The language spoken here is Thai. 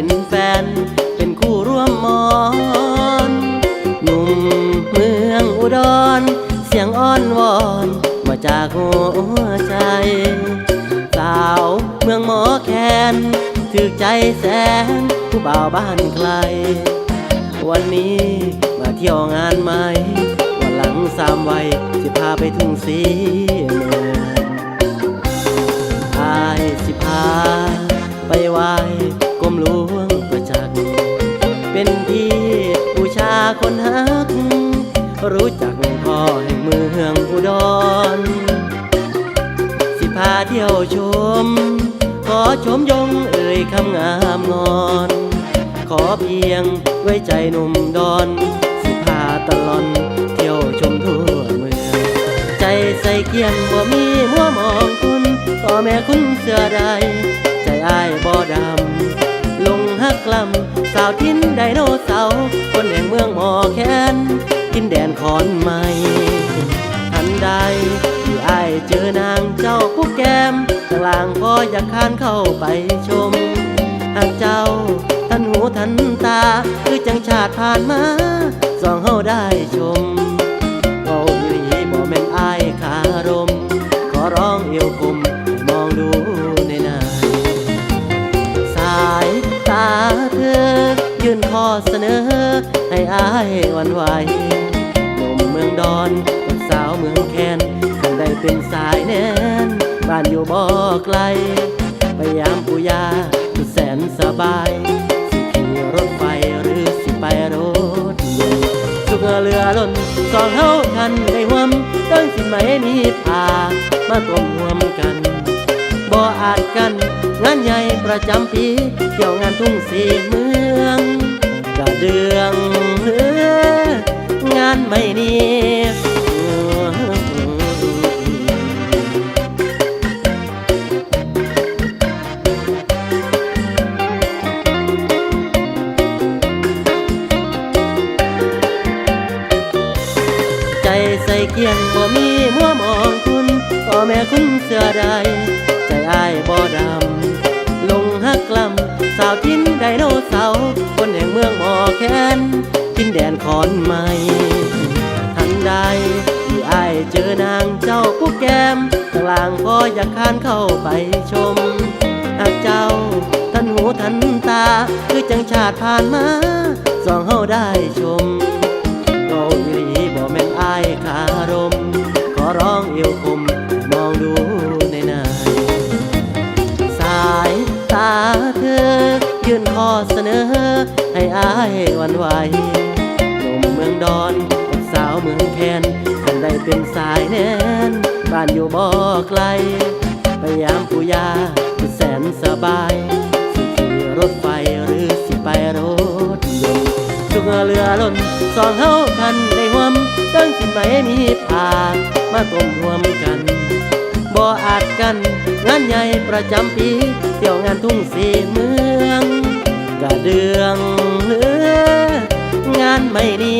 เป็นแฟน เป็นคู่ร่วมมอนหนุ่มเมืองอุดร เสียงอ้อนวอน มาจากหัวใจ สาวเมืองหมอแคนถือใจแสน ผู้บ่าวบ้านไกล วันนี้มาเที่ยวงานไหม วันหลังสามวัยสิพาไปทุ่งสีเมืองอายสิพาไปไหว้ มหลวงประจักษ์เป็นที่บูชาคนฮัก รู้จักพ่อแห่งเมืองอุดร สิพาเที่ยวชม ขอชมยงเอ่ยคำงามงอน ขอเพียงไว้ใจหนุ่มดอน สิพาตลอนเที่ยวชมทั่วเมือง ใจใส่เกียงบ่มีมัวมองคุณพ่อแม่คุณเสือใดใจอ้ายบ่ดำ ลงฮักกลำสาวทิ้นไดโนเสาร์คนแห่งเมืองหมอแคนกินแดนคอนใหม่ทันใดที่อ้ายเจอนางเจ้าผู้แก้มกลางพออยากคานเข้าไปชมหากเจ้าทันหูทันตา คือจังชาติผ่านมาสองเฮาได้ชมเว้าอยู่ีบ่แม่นอายคารม ขอร้องเอวกลมมองดู เธอ ยื่นข้อเสนอ ให้อายวันไหวหนุ่มเมืองดอนกับสาวเมืองแคนคงได้เป็นสายแน่น บ้านอยู่บ่ไกล ไปยามปุยาสุดแสนสบาย สิขี่รถไฟหรือสิไปรถยนต์สุกเรือล้นสองเฮาทันได้หวมตั้งสิไหมมีพามาต้มหวมกัน อาจกัน งานใหญ่ประจำปีเที่ยวงานทุ่งสีเมืองกะเดืองเอองานไม่นีใจใส่เกียงบ่มีมัวมองคุ พ่อแม่คุณเสือใดใจอ้ายบ่ดำ ลงฮักกลำ สาวทิ้นไดโนเสาร์คนแห่งเมืองหมอแคนกินแดนคอนใหม่ทันใดที่อ้ายเจอนางเจ้าผู้แก้มกลางพออยากคานเข้าไปชมหากเจ้าทันหูทันตา คือจังชาติผ่านมาสองเฮาได้ชมเกาอีหลีบ่แม่นอายคารม ขอร้องเอวคม มองดูในนายสายตาเธอ ยื่นข้อเสนอ ให้อายหวันไหวหนุ่มเมืองดอนกับสาวเมืองแคนกันได้เป็นสายแน่น บ้านอยู่บ่อไกลไปยามปุยาแสนสบาย สิขี่รถไฟหรือสิไปรถยนต์สุกเรือล้นสองเฮาคัน ได้ห่วมตั้งสิไหมมีพามาต้มรวมกัน บ่อาจกัน งานใหญ่ประจำปี เที่ยวงานทุ่งสีเมืองกะเดืองเลืองานไม่ดี